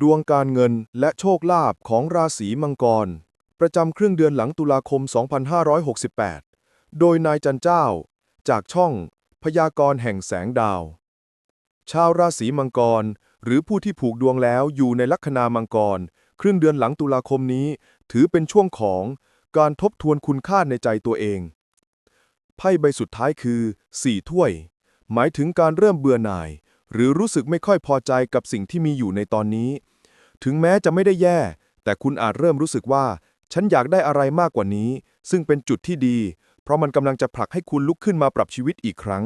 ดวงการเงินและโชคลาภของราศีมังกร ประจำครึ่งเดือนหลังตุลาคม 2568 โดยนายจันเจ้า จากช่องพยากรณ์แห่งแสงดาว ชาวราศีมังกร หรือผู้ที่ผูกดวงแล้วอยู่ในลัคนามังกร ครึ่งเดือนหลังตุลาคมนี้ ถือเป็นช่วงของการทบทวนคุณค่าในใจตัวเอง ไพ่ใบสุดท้ายคือ 4 ถ้วย หมายถึงการเริ่มเบื่อหน่าย หรือรู้สึกไม่ค่อยพอใจกับสิ่งที่มีอยู่ในตอนนี้ ถึงแม้จะไม่ได้แย่ แต่คุณอาจเริ่มรู้สึกว่า ฉันอยากได้อะไรมากกว่านี้ ซึ่งเป็นจุดที่ดี เพราะมันกำลังจะผลักให้คุณลุกขึ้นมาปรับชีวิตอีกครั้ง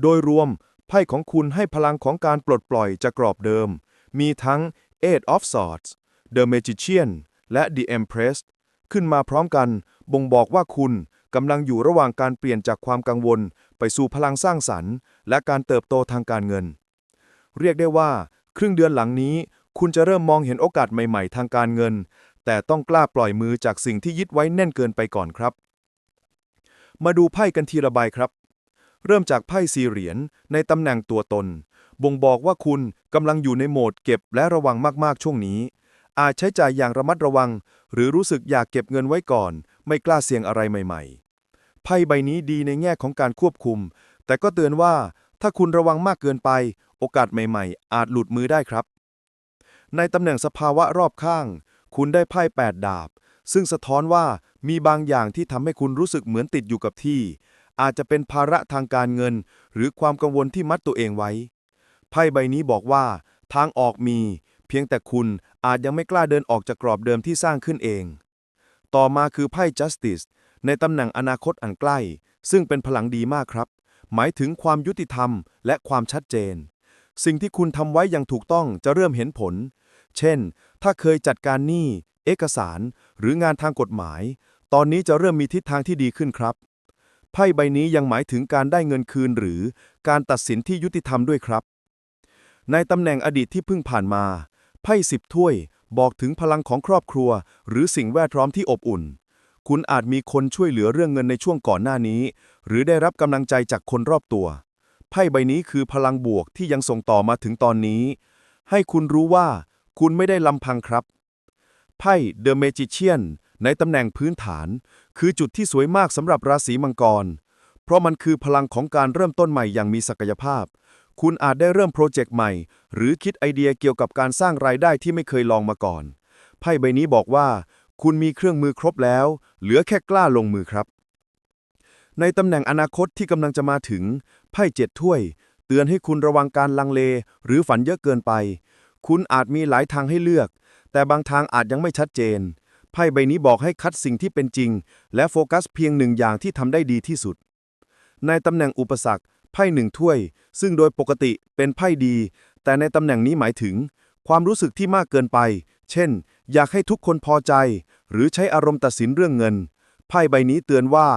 โดยรวม ไพ่ของคุณให้พลังของการปลดปล่อยจากกรอบเดิม มีทั้ง Eight of Swords The Magician และ The Empress ขึ้นมาพร้อมกัน บ่งบอกว่าคุณ กำลังอยู่ระหว่างการเปลี่ยนจากความกังวล ไปสู่พลังสร้างสรรค์ และการเติบโตทางการเงิน เรียกได้ว่า ครึ่งเดือนหลังนี้ คุณจะเริ่มมองเห็นโอกาสใหม่ๆ ทางการเงิน แต่ต้องกล้าปล่อยมือจากสิ่งที่ยึดไว้แน่นเกินไปก่อนครับ มาดูไพ่กันทีละใบครับ เริ่มจากไพ่สีเหรียญในตำแหน่งตัวตน บ่งบอกว่าคุณกำลังอยู่ในโหมดเก็บและระวังมากๆช่วงนี้ อาจใช้จ่ายอย่างระมัดระวัง หรือรู้สึกอยากเก็บเงินไว้ก่อน ไม่กล้าเสี่ยงอะไรใหม่ ๆ ไพ่ใบนี้ดีในแง่ของการควบคุม แต่ก็เตือนว่าถ้าคุณระวังมากเกินไป โอกาสใหม่ๆ อาจหลุดมือได้ครับ ในตำแหน่งสภาวะรอบข้าง คุณได้ไพ่แปดดาบ ซึ่งสะท้อนว่ามีบางอย่างที่ทำให้คุณรู้สึกเหมือนติดอยู่กับที่ อาจจะเป็นภาระทางการเงิน หรือความกังวลที่มัดตัวเองไว้ ไพ่ใบนี้บอกว่า ทางออกมี เพียงแต่คุณอาจยังไม่กล้าเดินออกจากกรอบเดิมที่สร้างขึ้นเอง ต่อมาคือไพ่ justice ในตำแหน่งอนาคตอันใกล้ ซึ่งเป็นพลังดีมากครับ หมายถึงความยุติธรรมและความชัดเจน สิ่งที่คุณทำไว้อย่างถูกต้องจะเริ่มเห็นผล เช่น ถ้าเคยจัดการหนี้ เอกสาร หรืองานทางกฎหมาย ตอนนี้จะเริ่มมีทิศทางที่ดีขึ้นครับ ไพ่ใบนี้ยังหมายถึงการได้เงินคืนหรือการตัดสินที่ยุติธรรมด้วยครับ ในตำแหน่งอดีตที่เพิ่งผ่านมา ไพ่สิบถ้วย บอกถึงพลังของครอบครัว หรือสิ่งแวดล้อมที่อบอุ่น คุณอาจมีคนช่วยเหลือเรื่องเงินในช่วงก่อนหน้านี้ หรือได้รับกำลังใจจากคนรอบตัว ไพ่ใบนี้คือพลังบวกที่ยังส่งต่อมาถึงตอนนี้ ให้คุณรู้ว่า คุณไม่ได้ลำพังครับ ไพ่ The Magician ในตำแหน่งพื้นฐาน คือจุดที่สวยมากสำหรับราศีมังกร เพราะมันคือพลังของการเริ่มต้นใหม่อย่างมีศักยภาพ คุณอาจได้เริ่มโปรเจกต์ใหม่ หรือคิดไอเดียเกี่ยวกับการสร้างรายได้ที่ไม่เคยลองมาก่อน ไพ่ใบนี้บอกว่า คุณมีเครื่องมือครบแล้ว เหลือแค่กล้าลงมือครับ ในตำแหน่งอนาคตที่กำลังจะมาถึง ไพ่เจ็ดถ้วย เตือนให้คุณระวังการลังเล หรือฝันเยอะเกินไป คุณอาจมีหลายทางให้เลือก แต่บางทางอาจยังไม่ชัดเจน ไพ่ใบนี้บอกให้คัดสิ่งที่เป็นจริง และโฟกัสเพียงหนึ่งอย่างที่ทำได้ดีที่สุด ในตำแหน่งอุปสรรค ไพ่หนึ่งถ้วย ซึ่งโดยปกติเป็นไพ่ดี แต่ในตำแหน่งนี้หมายถึง ความรู้สึกที่มากเกินไป เช่น อยากให้ทุกคนพอใจ หรือใช้อารมณ์ตัดสินเรื่องเงิน ไพ่ใบนี้เตือนว่า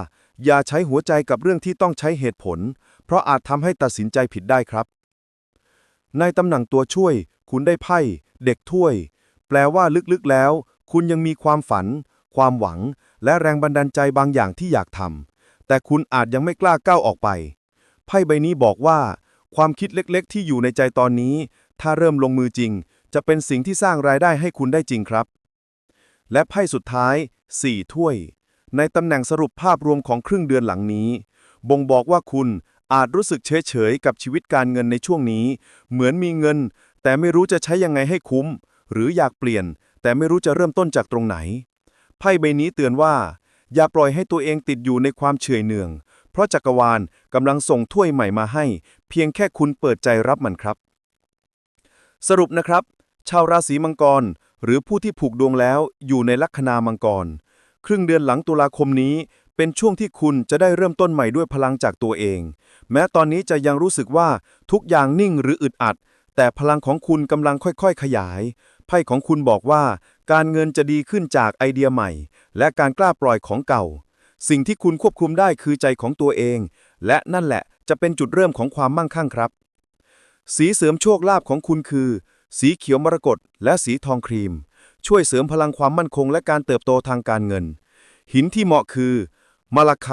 อย่าใช้หัวใจกับเรื่องที่ต้องใช้เหตุผล เพราะอาจทำให้ตัดสินใจผิดได้ครับ ในตำแหน่งตัวช่วย คุณได้ไพ่ เด็กถ้วย แปลว่าลึกๆแล้ว คุณยังมีความฝัน ความหวัง และแรงบันดาลใจบางอย่างที่อยากทำแต่คุณอาจยังไม่กล้าก้าวออกไป ไพ่ใบนี้บอกว่า ความคิดเล็กๆ ที่อยู่ในใจตอนนี้ ถ้าเริ่มลงมือจริง จะเป็นสิ่งที่สร้างรายได้ให้คุณได้จริงครับ และไพ่สุดท้าย 4 ถ้วย ในตำแหน่งสรุปภาพรวมของครึ่งเดือนหลังนี้ บ่งบอกว่าคุณอาจรู้สึกเฉยๆ กับชีวิตการเงินในช่วงนี้ เหมือนมีเงิน แต่ไม่รู้จะใช้ยังไงให้คุ้ม หรืออยากเปลี่ยน แต่ไม่รู้จะเริ่มต้นจากตรงไหน ไพ่ใบนี้เตือนว่า อย่าปล่อยให้ตัวเองติดอยู่ในความเฉยเนื่อง ราะจักรวาลกำลังส่งถ้วยใหม่มาให้ เพียงแค่คุณเปิดใจรับมันครับ สรุปนะครับ ชาวราศีมังกร หรือผู้ที่ผูกดวงแล้วอยู่ในลัคนามังกร ครึ่งเดือนหลังตุลาคมนี้ เป็นช่วงที่คุณจะได้เริ่มต้นใหม่ด้วยพลังจากตัวเอง แม้ตอนนี้จะยังรู้สึกว่าทุกอย่างนิ่งหรืออึดอัด แต่พลังของคุณกำลังค่อยๆ ขยายไพ่ของคุณบอกว่า การเงินจะดีขึ้นจากไอเดียใหม่ และการกล้าปล่อยของเก่า สิ่งที่คุณควบคุมได้คือใจของตัวเอง และนั่นแหละจะเป็นจุดเริ่มของความมั่งคั่งครับ สีเสริมโชคลาภของคุณคือ สีเขียวมรกตและสีทองครีม ช่วยเสริมพลังความมั่นคงและการเติบโตทางการเงิน หินที่เหมาะคือมาลาไค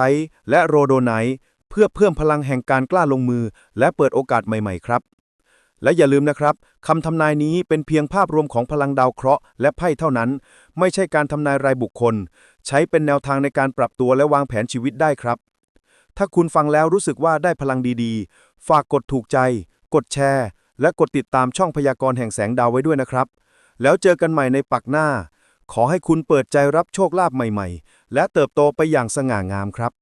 และโรโดไนเพื่อเพิ่มพลังแห่งการกล้าลงมือ และเปิดโอกาสใหม่ๆครับ และอย่าลืมนะครับคำทำนายนี้เป็นเพียงภาพรวมของพลังดาวเคราะห์และไพ่เท่านั้น ไม่ใช่การทำนายรายบุคคล ใช้เป็นแนวทางในการปรับตัวและวางแผนชีวิตได้ครับ ถ้าคุณฟังแล้วรู้สึกว่าได้พลังดีๆ ฝากกดถูกใจ กดแชร์ และกดติดตามช่องพยากรณ์แห่งแสงดาวไว้ด้วยนะครับ แล้วเจอกันใหม่ในปักหน้า ขอให้คุณเปิดใจรับโชคลาภใหม่ ๆ และเติบโตไปอย่างสง่างามครับ